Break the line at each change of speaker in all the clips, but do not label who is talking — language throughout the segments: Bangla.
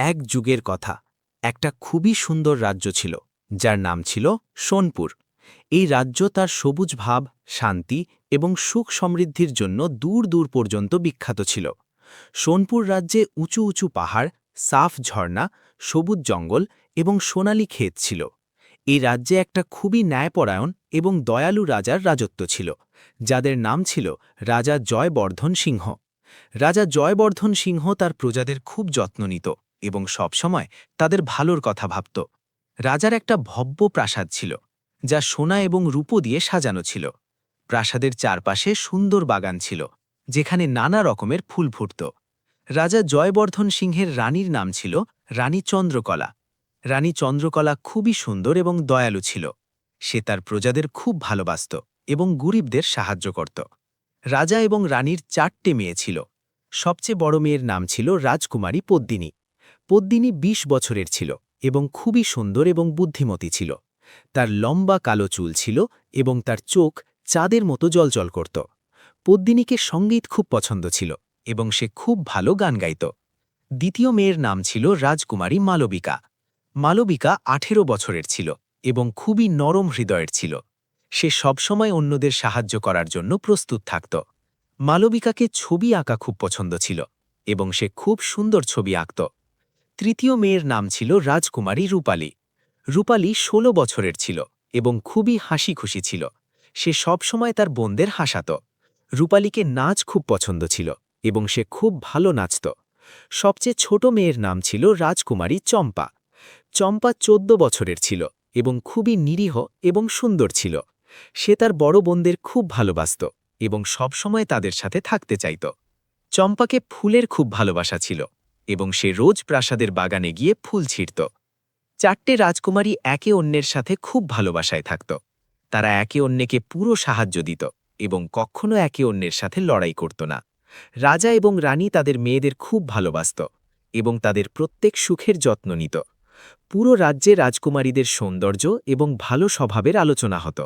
এক যুগের কথা। একটা খুবই সুন্দর রাজ্য ছিল, যার নাম ছিল সোনপুর। এই রাজ্য তার সবুজ ভাব, শান্তি এবং সুখ সমৃদ্ধির জন্য দূর দূর পর্যন্ত বিখ্যাত ছিল। সোনপুর রাজ্যে উঁচু উঁচু পাহাড়, সাফ ঝর্ণা, সবুজ জঙ্গল এবং সোনালি ক্ষেত ছিল। এই রাজ্যে একটা খুবই ন্যায়পরায়ণ এবং দয়ালু রাজার রাজত্ব ছিল, যাদের নাম ছিল রাজা জয়বর্ধন সিংহ। রাজা জয়বর্ধন সিংহ তার প্রজাদের খুব যত্ন নিত এবং সবসময় তাদের ভালোর কথা ভাবত। রাজার একটা ভব্য প্রাসাদ ছিল, যা সোনা এবং রূপো দিয়ে সাজানো ছিল। প্রাসাদের চারপাশে সুন্দর বাগান ছিল, যেখানে নানা রকমের ফুল ফুটত। রাজা জয়বর্ধন সিংহের রানীর নাম ছিল রানী চন্দ্রকলা। রানী চন্দ্রকলা খুবই সুন্দর এবং দয়ালু ছিল। সে তার প্রজাদের খুব ভালোবাসত এবং গরিবদের সাহায্য করত। রাজা এবং রানীর চারটে মেয়ে ছিল। সবচেয়ে বড় মেয়ের নাম ছিল রাজকুমারী পদ্মিনী। পদ্মিনী ২০ বছরের ছিল এবং খুবই সুন্দর এবং বুদ্ধিমতী ছিল। তার লম্বা কালো চুল ছিল এবং তার চোখ চাঁদের মতো জলজল করত। পদ্মিনীকে সংগীত খুব পছন্দ ছিল এবং সে খুব ভালো গান গাইত। দ্বিতীয় মেয়ের নাম ছিল রাজকুমারী মালবিকা। মালবিকা আঠেরো বছরের ছিল এবং খুবই নরম হৃদয়ের ছিল। সে সবসময় অন্যদের সাহায্য করার জন্য প্রস্তুত থাকত। মালবিকাকে ছবি আঁকা খুব পছন্দ ছিল এবং সে খুব সুন্দর ছবি আঁকত। তৃতীয় মেয়ের নাম ছিল রাজকুমারী রূপালী। রূপালী ১৬ বছরের ছিল এবং খুবই হাসি খুশি ছিল। সে সবসময় তার বোনদের হাসাত। রূপালীকে নাচ খুব পছন্দ ছিল এবং সে খুব ভালো নাচত। সবচেয়ে ছোট মেয়ের নাম ছিল রাজকুমারী চম্পা। চম্পা চোদ্দ বছরের ছিল এবং খুবই নিরীহ এবং সুন্দর ছিল। সে তার বড় বোনদের খুব ভালোবাসত এবং সবসময় তাদের সাথে থাকতে চাইত। চম্পাকে ফুলের খুব ভালোবাসা ছিল। এবং সে রোজ প্রাসাদের বাগানে গিয়ে ফুল ছিঁড়ত। চারটে রাজকুমারী একে অন্যের সাথে খুব ভালোবাসায় থাকত। তারা একে অন্যকে পুরো সাহায্য দিত এবং কখনো একে অন্যের সাথে লড়াই করত না। রাজা এবং রানী তাদের মেয়েদের খুব ভালোবাসত এবং তাদের প্রত্যেক সুখের যত্ন নিত। পুরো রাজ্যে রাজকুমারীদের সৌন্দর্য এবং ভালো স্বভাবের আলোচনা হতো।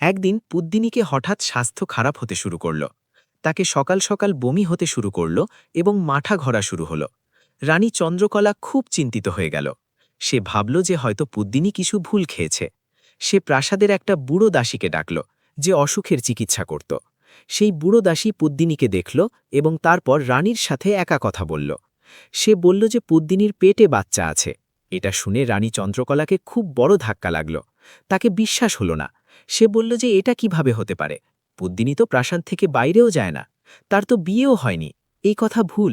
একদিন পুদ্দিনীকে হঠাৎ স্বাস্থ্য খারাপ হতে শুরু করল। তাকে সকাল সকাল বমি হতে শুরু করল এবং মাঠা ঘরা শুরু হলো। রানী চন্দ্রকলা খুব চিন্তিত হয়ে গেল। সে ভাবল যে হয়তো পুদ্দিনী কিছু ভুল খেয়েছে। সে প্রাসাদের একটা বুড়ো দাসীকে ডাকল, যে অসুখের চিকিৎসা করত। সেই বুড়ো দাসী পুদ্দিনীকে দেখল এবং তারপর রানীর সাথে একা কথা বলল। সে বলল যে পুদ্দিনীর পেটে বাচ্চা আছে। এটা শুনে রানী চন্দ্রকলাকে খুব বড় ধাক্কা লাগল। তাকে বিশ্বাস হলো না। সে বলল যে এটা কীভাবে হতে পারে? পুদ্দিনী তো প্রাসাদ থেকে বাইরেও যায় না। তার তো বিয়েও হয়নি। এই কথা ভুল।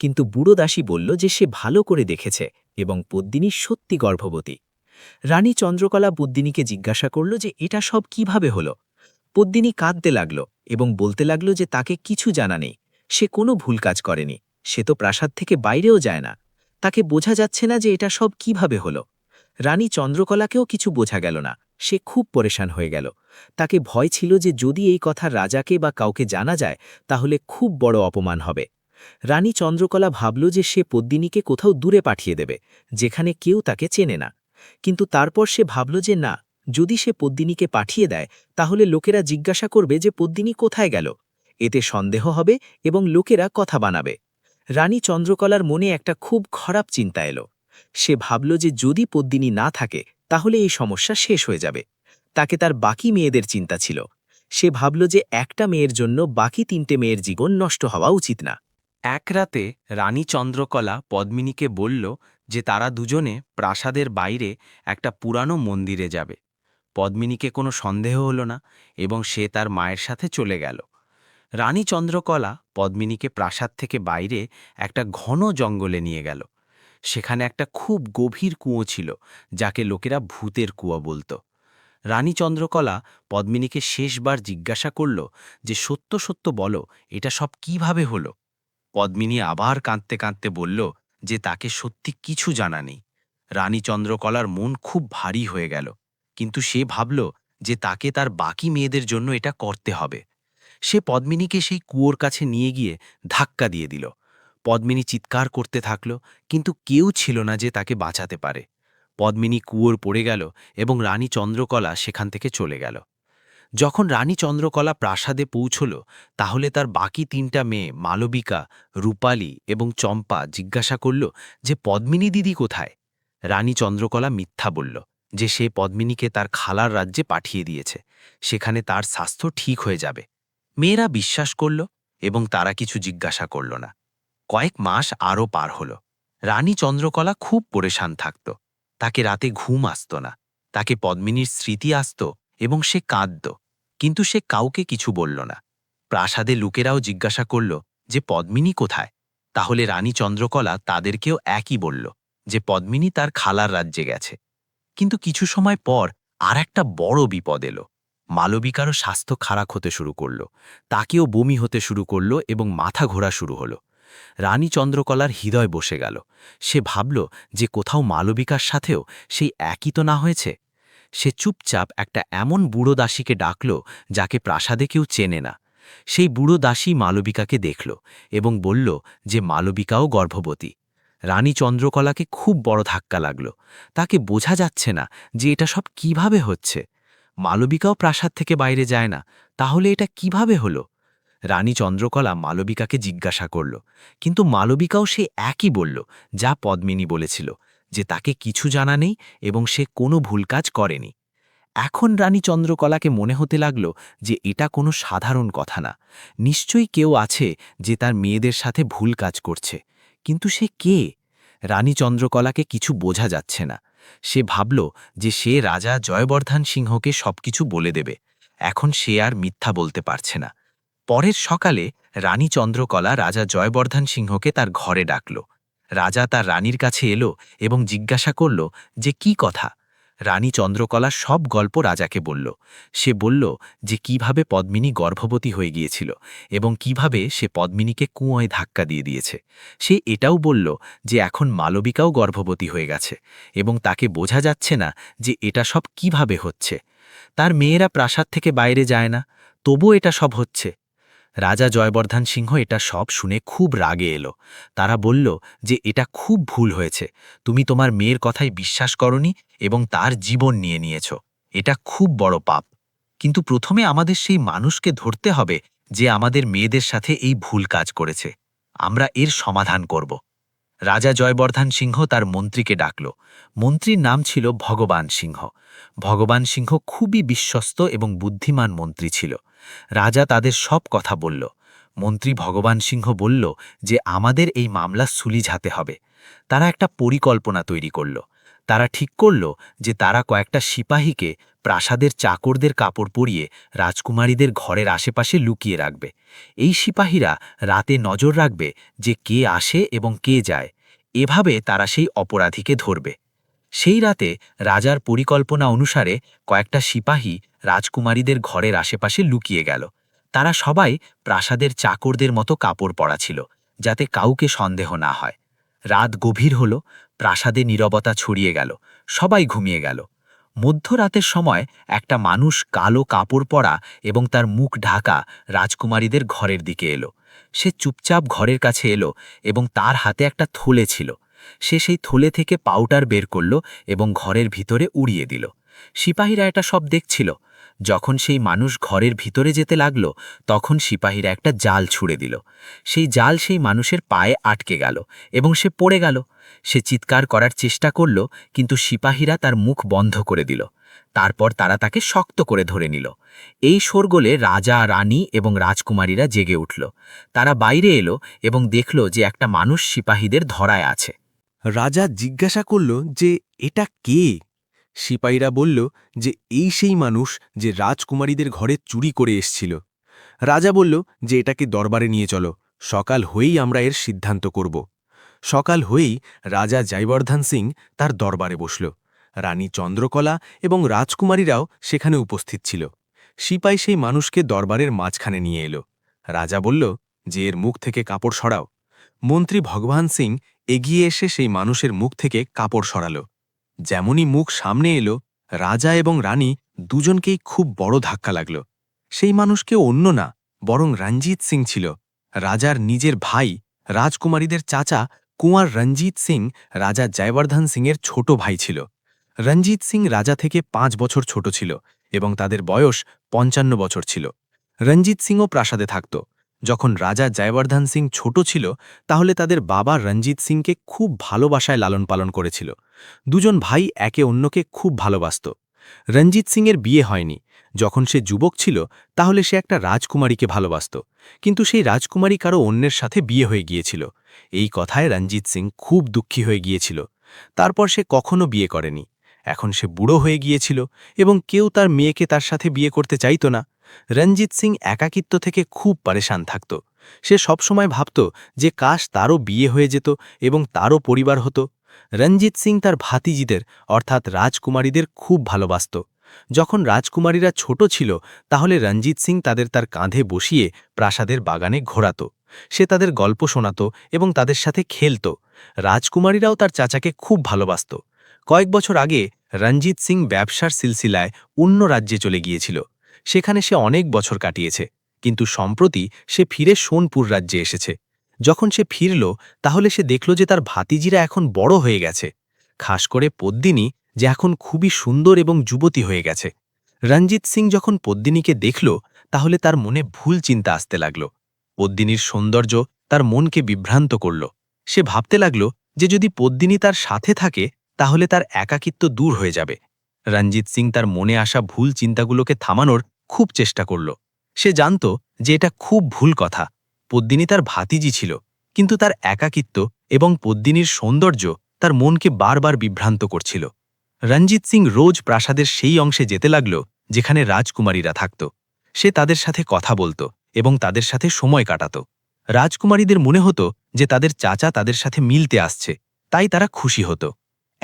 কিন্তু বুড়ো দাসী বলল যে সে ভালো করে দেখেছে এবং পদ্মিনী সত্যি গর্ভবতী। রানী চন্দ্রকলা পদ্মিনীকে জিজ্ঞাসা করল যে এটা সব কীভাবে হলো? পদ্মিনী কাঁদতে লাগল এবং বলতে লাগল যে তাকে কিছু জানা নেই, সে কোনো ভুল কাজ করেনি, সে তো প্রাসাদ থেকে বাইরেও যায় না। তাকে বোঝা যাচ্ছে না যে এটা সব কীভাবে হলো। রানী চন্দ্রকলাকেও কিছু বোঝা গেল না, সে খুব পরেশান হয়ে গেল। তাকে ভয় ছিল যে যদি এই কথা রাজাকে বা কাউকে জানা যায়, তাহলে খুব বড় অপমান হবে। রানী চন্দ্রকলা ভাবল যে সে পদ্মিনীকে কোথাও দূরে পাঠিয়ে দেবে, যেখানে কেউ তাকে চেনে না। কিন্তু তারপর সে ভাবল যে না, যদি সে পদ্মিনীকে পাঠিয়ে দেয়, তাহলে লোকেরা জিজ্ঞাসা করবে যে পদ্মিনী কোথায় গেল। এতে সন্দেহ হবে এবং লোকেরা কথা বানাবে। রানী চন্দ্রকলার মনে একটা খুব খারাপ চিন্তা এলো। সে ভাবল যে যদি পদ্মিনী না থাকে, তাহলে এই সমস্যা শেষ হয়ে যাবে। তাকে তার বাকি মেয়েদের চিন্তা ছিল। সে ভাবল যে একটা মেয়ের জন্য বাকি তিনটে মেয়ের জীবন নষ্ট হওয়া উচিত না। এক রাতে রানী চন্দ্রকলা পদ্মিনীকে বলল যে তারা দুজনে প্রাসাদের বাইরে একটা পুরানো মন্দিরে যাবে। পদ্মিনীকে কোনো সন্দেহ হল না এবং সে তার মায়ের সাথে চলে গেল। রানী চন্দ্রকলা পদ্মিনীকে প্রাসাদ থেকে বাইরে একটা ঘন জঙ্গলে নিয়ে গেল। সেখানে একটা খুব গভীর কুঁয়ো ছিল, যাকে লোকেরা ভূতের কুয়ো বলতো। রানী চন্দ্রকলা পদ্মিনীকে শেষবার জিজ্ঞাসা করল যে, সত্য সত্য বলো, এটা সব কীভাবে হলো? পদ্মিনী আবার কাঁদতে কাঁদতে বলল যে তাকে সত্যি কিছু জানা নেই। রানী চন্দ্রকলার মন খুব ভারী হয়ে গেল। কিন্তু সে ভাবল যে তাকে তার বাকি মেয়েদের জন্য এটা করতে হবে। সে পদ্মিনীকে সেই কুয়োর কাছে নিয়ে গিয়ে ধাক্কা দিয়ে দিল। পদ্মিনী চিৎকার করতে থাকল, কিন্তু কেউ ছিল না যে তাকে বাঁচাতে পারে। পদ্মিনী কুয়োর পড়ে গেল এবং রানী চন্দ্রকলা সেখান থেকে চলে গেল।
যখন রানী চন্দ্রকলা প্রাসাদে পৌঁছল, তাহলে তার বাকি তিনটা মেয়ে, মালবিকা, রূপালী এবং চম্পা, জিজ্ঞাসা করল যে পদ্মিনী দিদি কোথায়? রানী চন্দ্রকলা মিথ্যা বলল যে সে পদ্মিনীকে তার খালার রাজ্যে পাঠিয়ে দিয়েছে। সেখানে তার স্বাস্থ্য ঠিক হয়ে যাবে। মেয়েরা বিশ্বাস করল এবং তারা কিছু জিজ্ঞাসা করল না। কয়েক মাস আরও পার হল। রানী চন্দ্রকলা খুব পরেশান থাকত। তাকে রাতে ঘুম আসত না। তাকে পদ্মিনীর স্মৃতি আসত এবং সে কাঁদত। কিন্তু সে কাউকে কিছু বলল না। প্রাসাদে লোকেরাও জিজ্ঞাসা করল যে, পদ্মিনী কোথায়? তাহলে রানী চন্দ্রকলা তাদেরকেও একই বলল যে, পদ্মিনী তার খালার রাজ্যে গেছে। কিন্তু কিছু সময় পর আর একটা বড় বিপদ এলো। মালবিকারও স্বাস্থ্য খারাপ হতে শুরু করল, তাকেও বমি হতে শুরু করল এবং মাথা ঘোরা শুরু হলো। রানী চন্দ্রকলার হৃদয় বসে গেল। সে ভাবল যে, কোথাও মালবিকার সাথেও সেই একই তো না হয়েছে? সে চুপচাপ একটা এমন বুড়ো দাসীকে ডাকল যাকে প্রাসাদে কেউ চেনে না। সেই বুড়ো দাসী মালবিকাকে দেখল এবং বলল যে মালবিকাও গর্ভবতী। রানী চন্দ্রকলাকে খুব বড় ধাক্কা লাগল। তাকে বোঝা যাচ্ছে না যে এটা সব কীভাবে হচ্ছে। মালবিকাও প্রাসাদ থেকে বাইরে যায় না, তাহলে এটা কীভাবে হলো? রানী চন্দ্রকলা মালবিকাকে জিজ্ঞাসা করল, কিন্তু মালবিকাও সে একই বলল, যা পদ্মিনী বলেছিল। যে তাকে কিছু জানা নেই এবং সে কোনো ভুল কাজ করেনি। এখন রানী চন্দ্রকলাকে মনে হতে লাগল যে এটা কোনো সাধারণ কথা না। নিশ্চয়ই কেউ আছে যে তার মেয়েদের সাথে ভুল কাজ করছে। কিন্তু সে কে? রানী চন্দ্রকলাকে কিছু বোঝা যাচ্ছে না। সে ভাবল যে সে রাজা জয়বর্ধন সিংহকে সবকিছু বলে দেবে। এখন সে আর মিথ্যা বলতে পারছে না। পরের সকালে রানী চন্দ্রকলা রাজা জয়বর্ধন সিংহকে তার ঘরে ডাকল। রাজা তার রানীর কাছে এলো এবং জিজ্ঞাসা করল যে কি কথা? রানী চন্দ্রকলা সব গল্প রাজাকে বলল। সে বলল যে কীভাবে পদ্মিনী গর্ভবতী হয়ে গিয়েছিল এবং কীভাবে সে পদ্মিনীকে কুঁয়োয় ধাক্কা দিয়ে দিয়েছে। সে এটাও বলল যে এখন মালবিকাও গর্ভবতী হয়ে গেছে এবং তাকে বোঝা যাচ্ছে না যে এটা সব কীভাবে হচ্ছে। তার মেয়েরা প্রাসাদ থেকে বাইরে যায় না তবু এটা সব হচ্ছে। রাজা জয়বর্ধন সিংহ এটা সব শুনে খুব রাগে এলো। তারা বলল যে, এটা খুব ভুল হয়েছে। তুমি তোমার মেয়ের কথাই বিশ্বাস করনি এবং তার জীবন নিয়ে নিয়েছ। এটা খুব বড় পাপ। কিন্তু প্রথমে আমাদের সেই মানুষকে ধরতে হবে যে, আমাদের মেয়েদের সাথে এই ভুল কাজ করেছে। আমরা এর সমাধান করব। রাজা জয়বর্ধন সিংহ তার মন্ত্রীকে ডাকল। মন্ত্রীর নাম ছিল ভগবান সিংহ। ভগবান সিংহ খুবই বিশ্বস্ত এবং বুদ্ধিমান মন্ত্রী ছিল। রাজা তাদের সব কথা বলল। মন্ত্রী ভগবান সিংহ বলল যে, আমাদের এই মামলা সুলিঝাতে হবে। তারা একটা পরিকল্পনা তৈরি করল। তারা ঠিক করল যে, তারা কয়েকটা সিপাহীকে প্রাসাদের চাকরদের কাপড় পরিয়ে রাজকুমারীদের ঘরের আশেপাশে লুকিয়ে রাখবে। এই সিপাহীরা রাতে নজর রাখবে যে, কে আসে এবং কে যায়। এভাবে তারা সেই অপরাধীকে ধরবে। সেই রাতে রাজার পরিকল্পনা অনুসারে কয়েকটা সিপাহী রাজকুমারীদের ঘরের আশেপাশে লুকিয়ে গেল। তারা সবাই প্রাসাদের চাকরদের মতো কাপড় পরা ছিল, যাতে কাউকে সন্দেহ না হয়। রাত গভীর হল, প্রাসাদে নীরবতা ছড়িয়ে গেল, সবাই ঘুমিয়ে গেল। মধ্যরাতের সময় একটা মানুষ কালো কাপড় পরা এবং তার মুখ ঢাকা রাজকুমারীদের ঘরের দিকে এলো। সে চুপচাপ ঘরের কাছে এলো এবং তার হাতে একটা থলে ছিল। সে সেই থলে থেকে পাউডার বের করল এবং ঘরের ভিতরে উড়িয়ে দিল। সিপাহীরা এটা সব দেখছিল। যখন সেই মানুষ ঘরের ভিতরে যেতে লাগল, তখন সিপাহীরা একটা জাল ছুড়ে দিল। সেই জাল সেই মানুষের পায়ে আটকে গেল এবং সে পড়ে গেল। সে চিৎকার করার চেষ্টা করল, কিন্তু সিপাহীরা তার মুখ বন্ধ করে দিল। তারপর তারা তাকে শক্ত করে ধরে নিল। এই শোরগোলে রাজা, রানী এবং রাজকুমারীরা জেগে উঠল। তারা বাইরে এলো এবং দেখল যে একটা মানুষ সিপাহীদের ধরায় আছে।
রাজা জিজ্ঞাসা করল যে, এটা কে? সিপাহীরা বলল যে, এই সেই মানুষ যে রাজকুমারীদের ঘরে চুরি করে এসছিল। রাজা বলল যে, এটাকে দরবারে নিয়ে চলো। সকাল হয়েই আমরা এর সিদ্ধান্ত করব। সকাল হয়েই রাজা জয়বর্ধন সিং তার দরবারে বসল। রানী চন্দ্রকলা এবং রাজকুমারীরাও সেখানে উপস্থিত ছিল। সিপাই সেই মানুষকে দরবারের মাঝখানে নিয়ে এলো। রাজা বলল, যে এর মুখ থেকে কাপড় সরাও। মন্ত্রী ভগবান সিং এগিয়ে এসে সেই মানুষের মুখ থেকে কাপড় সরাল। যেমনই মুখ সামনে এলো, রাজা এবং রানী দুজনকেই খুব বড় ধাক্কা লাগল। সেই মানুষকে অন্য না, বরং রঞ্জিত সিং ছিল। রাজার নিজের ভাই, রাজকুমারীদের চাচা কুঁয়ার রঞ্জিত সিং, রাজা জয়বর্ধন সিংয়ের ছোট ভাই ছিল। রঞ্জিত সিং রাজা থেকে পাঁচ বছর ছোট ছিল এবং তাদের বয়স পঞ্চান্ন বছর ছিল। রঞ্জিত সিংও প্রাসাদে থাকত। যখন রাজা জয়বর্ধন সিং ছোট ছিল, তাহলে তাদের বাবা রঞ্জিত সিংকে খুব ভালোবাসায় লালন পালন করেছিল। দুজন ভাই একে অন্যকে খুব ভালোবাসত। রঞ্জিত সিংয়ের বিয়ে হয়নি। যখন সে যুবক ছিল, তাহলে সে একটা রাজকুমারীকে ভালোবাসত। কিন্তু সেই রাজকুমারী কারও অন্যের সাথে বিয়ে হয়ে গিয়েছিল। এই কথায় রঞ্জিত সিং খুব দুঃখী হয়ে গিয়েছিল। তারপর সে কখনো বিয়ে করেনি। এখন সে বুড়ো হয়ে গিয়েছিল এবং কেউ তার মেয়েকে তার সাথে বিয়ে করতে চাইত না। রঞ্জিত সিং একাকিত্ব থেকে খুব পারেশান থাকত। সে সবসময় ভাবত যে কাশ তারও বিয়ে হয়ে যেত এবং তারও পরিবার হতো। রঞ্জিত সিং তার ভাতিজিদের, অর্থাৎ রাজকুমারীদের খুব ভালোবাসত। যখন রাজকুমারীরা ছোট ছিল, তাহলে রঞ্জিত সিং তাদের তার কাঁধে বসিয়ে প্রাসাদের বাগানে ঘোরাত। সে তাদের গল্প শোনাত এবং তাদের সাথে খেলত। রাজকুমারীরাও তার চাচাকে খুব ভালোবাসত। কয়েক বছর আগে রঞ্জিত সিং ব্যবসার সিলসিলায় অন্য রাজ্যে চলে গিয়েছিল। সেখানে সে অনেক বছর কাটিয়েছে, কিন্তু সম্প্রতি সে ফিরে সোনপুর রাজ্যে এসেছে। যখন সে ফিরল, তাহলে সে দেখল যে তার ভাতিজিরা এখন বড় হয়ে গেছে, খাস করে পদ্মিনী, যে এখন খুবই সুন্দর এবং যুবতী হয়ে গেছে। রঞ্জিত সিং যখন পদ্মিনীকে দেখল, তাহলে তার মনে ভুল চিন্তা আসতে লাগল। পদ্মিনীর সৌন্দর্য তার মনকে বিভ্রান্ত করল। সে ভাবতে লাগল যে যদি পদ্মিনী তার সাথে থাকে তাহলে তার একাকিত্ব দূর হয়ে যাবে। রঞ্জিত সিং তার মনে আসা ভুল চিন্তাগুলোকে থামানোর খুব চেষ্টা করল। সে জানত যে এটা খুব ভুল কথা। পদ্মিনী তার ভাতিজি ছিল, কিন্তু তার একাকিত্ব এবং পদ্মিনীর সৌন্দর্য তার মনকে বারবার বিভ্রান্ত করছিল। রঞ্জিত সিং রোজ প্রাসাদের সেই অংশে যেতে লাগল, যেখানে রাজকুমারীরা থাকত। সে তাদের সাথে কথা বলত এবং তাদের সাথে সময় কাটাত। রাজকুমারীদের মনে হতো যে তাদের চাচা তাদের সাথে মিলতে আসছে, তাই তারা খুশি হতো।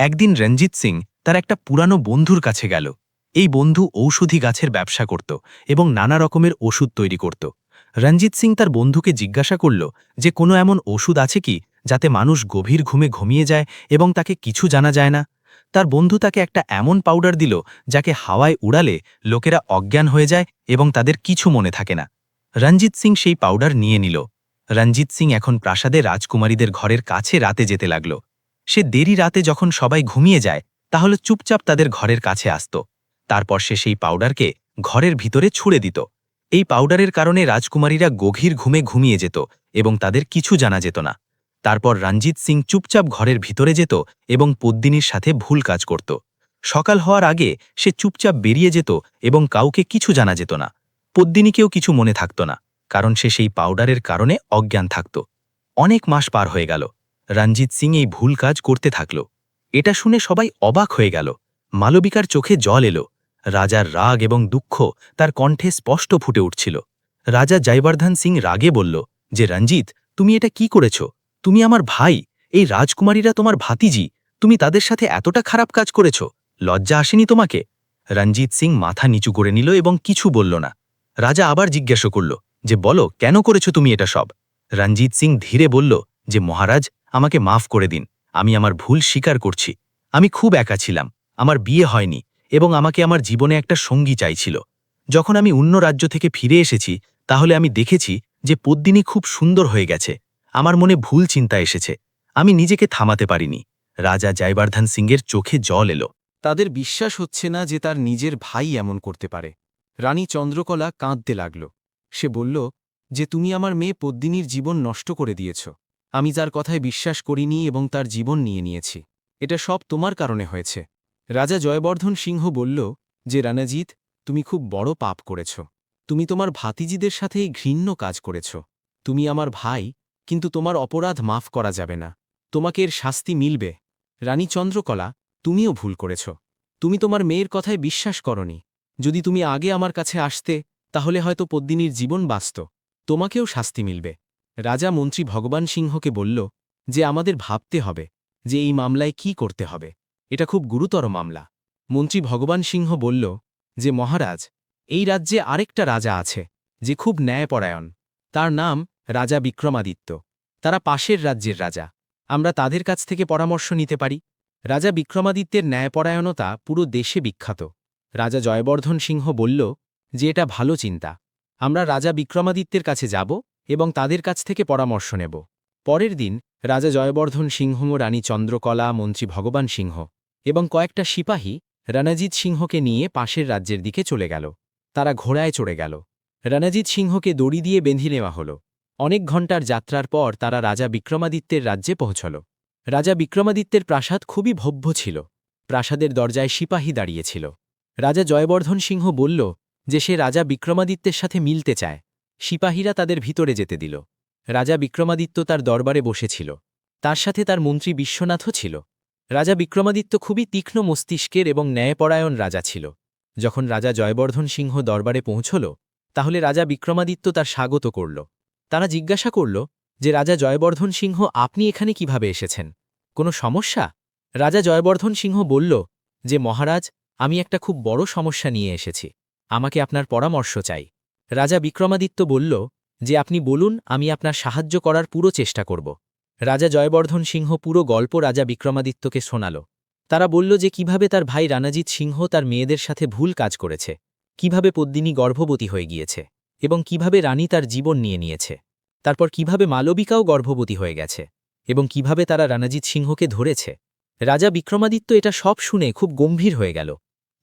একদিন রঞ্জিত সিং তার একটা পুরানো বন্ধুর কাছে গেল। এই বন্ধু ঔষধি গাছের ব্যবসা করত এবং নানা রকমের ওষুধ তৈরি করত। রঞ্জিত সিং তার বন্ধুকে জিজ্ঞাসা করল যে, কোনো এমন ওষুধ আছে কি যাতে মানুষ গভীর ঘুমে ঘুমিয়ে যায় এবং তাকে কিছু জানা যায় না? তার বন্ধু তাকে একটা এমন পাউডার দিল যাকে হাওয়ায় উড়ালে লোকেরা অজ্ঞান হয়ে যায় এবং তাদের কিছু মনে থাকে না। রঞ্জিত সিং সেই পাউডার নিয়ে নিল। রঞ্জিত সিং এখন প্রাসাদে রাজকুমারীদের ঘরের কাছে রাতে যেতে লাগল। সে দেরি রাতে যখন সবাই ঘুমিয়ে যায়, তাহলে চুপচাপ তাদের ঘরের কাছে আসত। তারপর সে সেই পাউডারকে ঘরের ভিতরে ছুড়ে দিত। এই পাউডারের কারণে রাজকুমারীরা গভীর ঘুমে ঘুমিয়ে যেত এবং তাদের কিছু জানা যেত না। তারপর রঞ্জিত সিং চুপচাপ ঘরের ভিতরে যেত এবং পদ্মিনীর সাথে ভুল কাজ করত। সকাল হওয়ার আগে সে চুপচাপ বেরিয়ে যেত এবং কাউকে কিছু জানা যেত না। পদ্মিনীকেও কিছু মনে থাকত না, কারণ সে সেই পাউডারের কারণে অজ্ঞান থাকত। অনেক মাস পার হয়ে গেল। রঞ্জিত সিং এই ভুল কাজ করতে থাকল। এটা শুনে সবাই অবাক হয়ে গেল। মালবিকার চোখে জল এলো। রাজার রাগ এবং দুঃখ তার কণ্ঠে স্পষ্ট ফুটে উঠছিল। রাজা জয়বর্ধন সিং রাগে বলল, যে রঞ্জিত, তুমি এটা কি করেছ? তুমি আমার ভাই। এই রাজকুমারীরা তোমার ভাতিজি। তুমি তাদের সাথে এতটা খারাপ কাজ করেছ। লজ্জা আসেনি তোমাকে? রঞ্জিত সিং মাথা নিচু করে নিল এবং কিছু বলল না। রাজা আবার জিজ্ঞাসা করল, যে বলো, কেন করেছ তুমি এটা সব? রঞ্জিত সিং ধীরে বলল, যে মহারাজ আমাকে মাফ করে দিন, আমি আমার ভুল স্বীকার করছি, আমি খুব একা ছিলাম, আমার বিয়ে হয়নি এবং আমাকে আমার জীবনে একটা সঙ্গী চাইছিল। যখন আমি অন্য রাজ্য থেকে ফিরে এসেছি, তাহলে আমি দেখেছি যে পদ্মিনী খুব সুন্দর হয়ে গেছে, আমার মনে ভুল চিন্তা এসেছে, আমি নিজেকে থামাতে পারিনি। রাজা জয়বর্ধন সিংয়ের চোখে জল এলো।
তাদের বিশ্বাস হচ্ছে না যে তার নিজের ভাই এমন করতে পারে। রানী চন্দ্রকলা কাঁদতে লাগল। সে বলল, যে তুমি আমার মেয়ে পদ্মিনীর জীবন নষ্ট করে দিয়েছ। আমি যার কথায় বিশ্বাস করিনি এবং তার জীবন নিয়ে নিয়েছি। এটা সব তোমার কারণে হয়েছে। রাজা জয়বর্ধন সিংহ বলল, যে রানাজিৎ তুমি খুব বড় পাপ করেছ। তুমি তোমার ভাতিজিদের সাথে এই ঘৃণ্য কাজ করেছ। তুমি আমার ভাই, কিন্তু তোমার অপরাধ মাফ করা যাবে না। তোমাকে এর শাস্তি মিলবে। রানী চন্দ্রকলা, তুমিও ভুল করেছ। তুমি তোমার মেয়ের কথায় বিশ্বাস করনি। যদি তুমি আগে আমার কাছে আসতে, তাহলে হয়তো পদ্মিনীর জীবন বাঁচত। তোমাকেও শাস্তি মিলবে। রাজা মন্ত্রী ভগবান সিংহকে বলল, যে আমাদের ভাবতে হবে যে এই মামলায় কি করতে হবে। এটা খুব গুরুতর মামলা। মন্ত্রী ভগবান সিংহ বলল, যে মহারাজ, এই রাজ্যে আরেকটা রাজা আছে, যে খুব ন্যায়পরায়ণ। তার নাম রাজা বিক্রমাদিত্য। তারা পাশের রাজ্যের রাজা। আমরা তাদের কাছ থেকে পরামর্শ নিতে পারি। রাজা বিক্রমাদিত্যের ন্যায়পরায়ণতা পুরো দেশে বিখ্যাত। রাজা জয়বর্ধন সিংহ বলল, যে এটা ভালো চিন্তা। আমরা রাজা বিক্রমাদিত্যের কাছে যাব এবং তাদের কাছ থেকে পরামর্শ নেব। পরের দিন রাজা জয়বর্ধন সিংহ, রানী চন্দ্রকলা, মন্ত্রী ভগবান সিংহ এবং কয়েকটা সিপাহী রণজিৎ সিংহকে নিয়ে পাশের রাজ্যের দিকে চলে গেল। তারা ঘোড়ায় চড়ে গেল। রণজিৎ সিংহকে দড়ি দিয়ে বেঁধে নেওয়া হল। অনেক ঘণ্টার যাত্রার পর তারা রাজা বিক্রমাদিত্যের রাজ্যে পৌঁছল। রাজা বিক্রমাদিত্যের প্রাসাদ খুবই ভব্য ছিল। প্রাসাদের দরজায় সিপাহী দাঁড়িয়েছিল রাজা জয়বর্ধন সিংহ বলল যে সে রাজা বিক্রমাদিত্যের সাথে মিলতে চায়। সিপাহীরা তাদের ভিতরে যেতে দিল। রাজা বিক্রমাদিত্য তার দরবারে বসেছিল। তার সাথে তার মন্ত্রী বিশ্বনাথও ছিল। রাজা বিক্রমাদিত্য খুবই তীক্ষ্ণ মস্তিষ্কের এবং ন্যায়পরায়ণ রাজা ছিল। যখন রাজা জয়বর্ধন সিংহ দরবারে পৌঁছল, তাহলে রাজা বিক্রমাদিত্য তার স্বাগত করল। তারা জিজ্ঞাসা করল যে, রাজা জয়বর্ধন সিংহ, আপনি এখানে কীভাবে এসেছেন? কোনো সমস্যা? রাজা জয়বর্ধন সিংহ বলল যে, মহারাজ, আমি একটা খুব বড় সমস্যা নিয়ে এসেছি। আমাকে আপনার পরামর্শ চাই। রাজা বিক্রমাদিত্য বলল, যে আপনি বলুন, আমি আপনার সাহায্য করার পুরো চেষ্টা করব। রাজা জয়বর্ধন সিংহ পুরো গল্প রাজা বিক্রমাদিত্যকে শোনাল। তারা বলল যে কীভাবে তার ভাই রানাজিৎ সিংহ তার মেয়েদের সাথে ভুল কাজ করেছে, কীভাবে পদ্মিনী গর্ভবতী হয়ে গিয়েছে, এবং কীভাবে রানী তার জীবন নিয়ে নিয়েছে, তারপর কীভাবে মালবিকাও গর্ভবতী হয়ে গেছে, এবং কীভাবে তারা রানাজিৎ সিংহকে ধরেছে। রাজা বিক্রমাদিত্য এটা সব শুনে খুব গম্ভীর হয়ে গেল।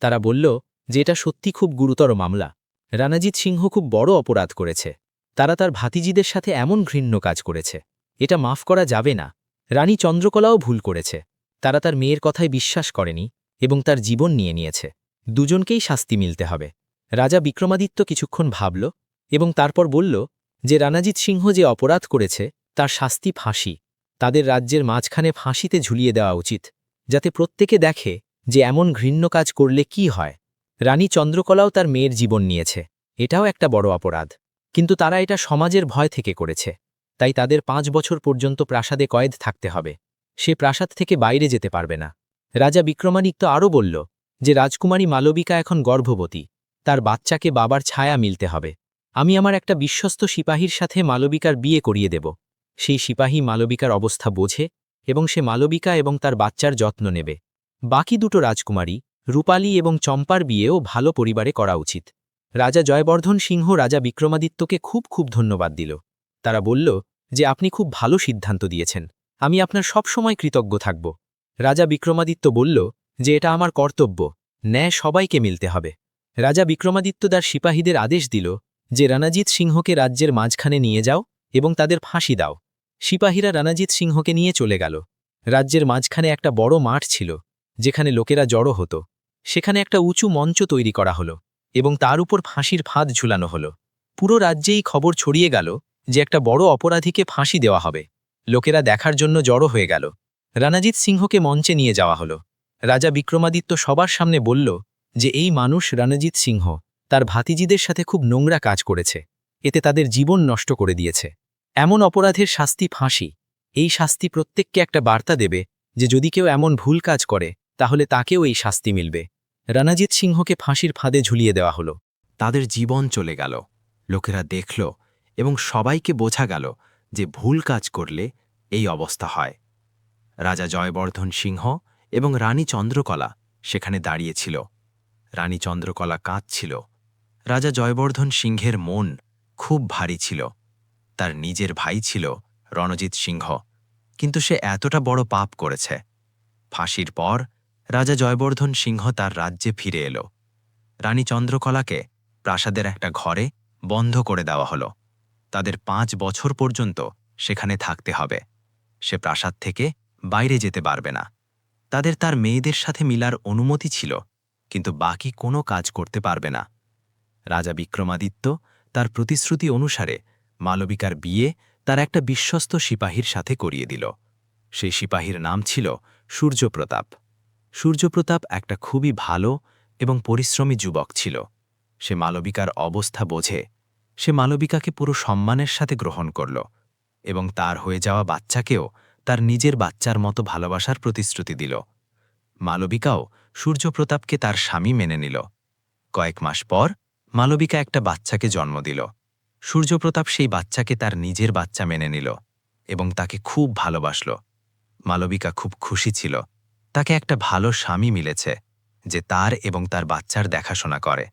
তারা বলল, যে এটা সত্যি খুব গুরুতর মামলা। রানাজিৎ সিংহ খুব বড় অপরাধ করেছে। তারা তার ভাতিজিদের সাথে এমন ঘৃণ্য কাজ করেছে। এটা মাফ করা যাবে না। রানী চন্দ্রকলাও ভুল করেছে। তারা তার মেয়ের কথায় বিশ্বাস করেনি এবং তার জীবন নিয়ে নিয়েছে। দুজনকেই শাস্তি মিলতে হবে। রাজা বিক্রমাদিত্য কিছুক্ষণ ভাবল এবং তারপর বলল যে রানাজিৎ সিংহ যে অপরাধ করেছে, তার শাস্তি ফাঁসি। তাদের রাজ্যের মাঝখানে ফাঁসিতে ঝুলিয়ে দেওয়া উচিত, যাতে প্রত্যেকে দেখে যে এমন ঘৃণ্য কাজ করলে কি হয়। রানী চন্দ্রকলাও তার মেয়ের জীবন নিয়েছে। এটাও একটা বড় অপরাধ। কিন্তু তারা এটা সমাজের ভয় থেকে করেছে। তাই তাদের পাঁচ বছর পর্যন্ত প্রাসাদে কয়েদ থাকতে হবে। সে প্রাসাদ থেকে বাইরে যেতে পারবে না। রাজা বিক্রমাদিত্য আরও বলল যে, রাজকুমারী মালবিকা এখন গর্ভবতী। তার বাচ্চাকে বাবার ছায়া মিলতে হবে। আমি আমার একটা বিশ্বস্ত সিপাহীর সাথে মালবিকার বিয়ে করিয়ে দেব। সেই সিপাহী মালবিকার অবস্থা বোঝে এবং সে মালবিকা এবং তার বাচ্চার যত্ন নেবে। বাকি দুটো রাজকুমারী রূপালী এবং চম্পার বিয়েও ভালো পরিবারে করা উচিত। রাজা জয়বর্ধন সিংহ রাজা বিক্রমাদিত্যকে খুব খুব ধন্যবাদ দিল। তারা বলল যে, আপনি খুব ভালো সিদ্ধান্ত দিয়েছেন। আমি আপনার সব সময় কৃতজ্ঞ থাকব। রাজা বিক্রমাদিত্য বলল যে, এটা আমার কর্তব্য। ন্যায় সবাইকে মিলতে হবে। রাজা বিক্রমাদিত্য তার সিপাহীদের আদেশ দিল যে রানাজিৎ সিংহকে রাজ্যের মাঝখানে নিয়ে যাও এবং তাদের ফাঁসি দাও। সিপাহীরা রানাজিৎ সিংহকে নিয়ে চলে গেল। রাজ্যের মাঝখানে একটা বড় মাঠ ছিল, যেখানে লোকেরা জড়ো হতো। সেখানে একটা উঁচু মঞ্চ তৈরি করা হলো এবং তার উপর ফাঁসির ফাঁদ ঝুলানো হলো। পুরো রাজ্যেই খবর ছড়িয়ে গেল যে একটা বড় অপরাধীকে ফাঁসি দেওয়া হবে। লোকেরা দেখার জন্য জড়ো হয়ে গেল। রানাজিৎ সিংহকে মঞ্চে নিয়ে যাওয়া হলো। রাজা বিক্রমাদিত্য সবার সামনে বলল যে এই মানুষ রানাজিৎ সিংহ, তার ভাতিজিদের সাথে খুব নোংরা কাজ করেছে। এতে তাদের জীবন নষ্ট করে দিয়েছে। এমন অপরাধের শাস্তি ফাঁসি। এই শাস্তি প্রত্যেককে একটা বার্তা দেবে যে যদি কেউ এমন ভুল কাজ করে, তাহলে তাকেও এই শাস্তি মিলবে। রানাজিৎ সিংহকে ফাঁসির ফাঁদে ঝুলিয়ে দেওয়া হলো।
তাদের জীবন চলে গেল। লোকেরা দেখল এবং সবাইকে বোঝা গেল যে ভুল কাজ করলে এই অবস্থা হয়। রাজা জয়বর্ধন সিংহ এবং রানী চন্দ্রকলা সেখানে দাঁড়িয়েছিল। রানী চন্দ্রকলা কাঁদছিল। রাজা জয়বর্ধন সিংহের মন খুব ভারী ছিল। তার নিজের ভাই ছিল রণজিৎ সিংহ। কিন্তু সে এতটা বড় পাপ করেছে। ফাঁসির পর রাজা জয়বর্ধন সিংহ তার রাজ্যে ফিরে এলো। রানী চন্দ্রকলাকে প্রাসাদের একটা ঘরে বন্ধ করে দেওয়া হলো। তাদের পাঁচ বছর পর্যন্ত সেখানে থাকতে হবে। সে প্রাসাদ থেকে বাইরে যেতে পারবে না। তাদের তার মেয়েদের সাথে মিলার অনুমতি ছিল, কিন্তু বাকি কোনো কাজ করতে পারবে না। রাজা বিক্রমাদিত্য তার প্রতিশ্রুতি অনুসারে মালবিকার বিয়ে তার একটা বিশ্বস্ত সিপাহীর সাথে করিয়ে দিল। সেই সিপাহীর নাম ছিল সূর্যপ্রতাপ। সূর্যপ্রতাপ একটা খুবই ভালো এবং পরিশ্রমী যুবক ছিল। সে মালবিকার অবস্থা বোঝে। সে মালবিকাকে পুরো সম্মানের সাথে গ্রহণ করল এবং তার হয়ে যাওয়া বাচ্চাকেও তার নিজের বাচ্চার মতো ভালোবাসার প্রতিশ্রুতি দিল। মালবিকাও সূর্যপ্রতাপকে তার স্বামী মেনে নিল। কয়েক মাস পর মালবিকা একটা বাচ্চাকে জন্ম দিল। সূর্যপ্রতাপ সেই বাচ্চাকে তার নিজের বাচ্চা মেনে নিল এবং তাকে খুব ভালোবাসল। মালবিকা খুব খুশি ছিল। তাকে একটা ভালো স্বামী মিলেছে যে তার এবং তার বাচ্চার দেখাশোনা করে।